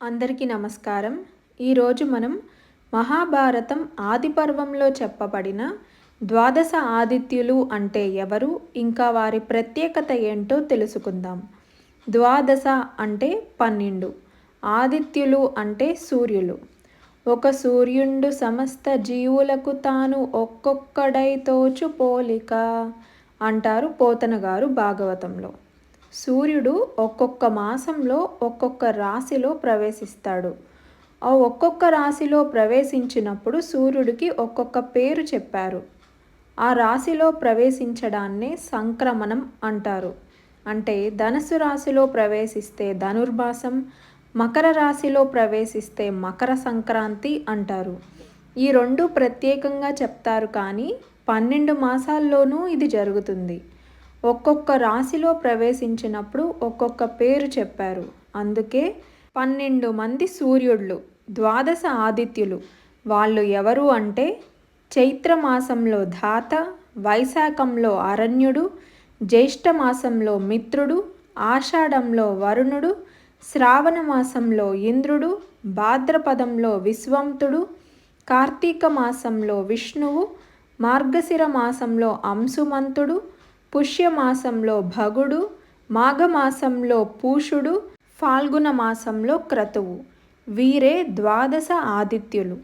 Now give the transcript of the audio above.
అందరికీ నమస్కారం. ఈరోజు మనం మహాభారతం ఆది పర్వంలో చెప్పబడిన ద్వాదశ ఆదిత్యులు అంటే ఎవరు ఇంకా వారి ప్రత్యేకత ఏంటో తెలుసుకుందాం. ద్వాదశ అంటే పన్నెండు ఆదిత్యులు అంటే సూర్యులు. ఒక సూర్యుండు సమస్త జీవులకు తాను ఒక్కొక్కడై తోచు పోలిక అంటారు పోతన గారు భాగవతంలో. సూర్యుడు ఒక్కొక్క మాసంలో ఒక్కొక్క రాశిలో ప్రవేశిస్తాడు. ఆ ఒక్కొక్క రాశిలో ప్రవేశించినప్పుడు సూర్యుడికి ఒక్కొక్క పేరు చెప్పారు. ఆ రాశిలో ప్రవేశించడాన్నే సంక్రమణం అంటారు. అంటే ధనుసు రాశిలో ప్రవేశిస్తే ధనుర్మాసం మకర రాశిలో ప్రవేశిస్తే మకర సంక్రాంతి అంటారు. ఈ రెండు ప్రత్యేకంగా చెప్తారు కానీ పన్నెండు మాసాల్లోనూ ఇది జరుగుతుంది. ఒక్కొక్క రాశిలో ప్రవేశించినప్పుడు ఒక్కొక్క పేరు చెప్పారు. అందుకే పన్నెండు మంది సూర్యుళ్ళు ద్వాదశ ఆదిత్యులు. వాళ్ళు ఎవరు అంటే చైత్రమాసంలో ధాత వైశాఖంలో అరణ్యుడు జ్యేష్ఠమాసంలో మిత్రుడు ఆషాఢంలో వరుణుడు శ్రావణ మాసంలో ఇంద్రుడు భాద్రపదంలో విశ్వంతుడు కార్తీక మాసంలో విష్ణువు మార్గశిర మాసంలో అంశుమంతుడు పుష్యమాసంలో భగుడు మాఘమాసంలో పూషుడు ఫాల్గుణ మాసంలో క్రతువు. వీరే ద్వాదశ ఆదిత్యులు.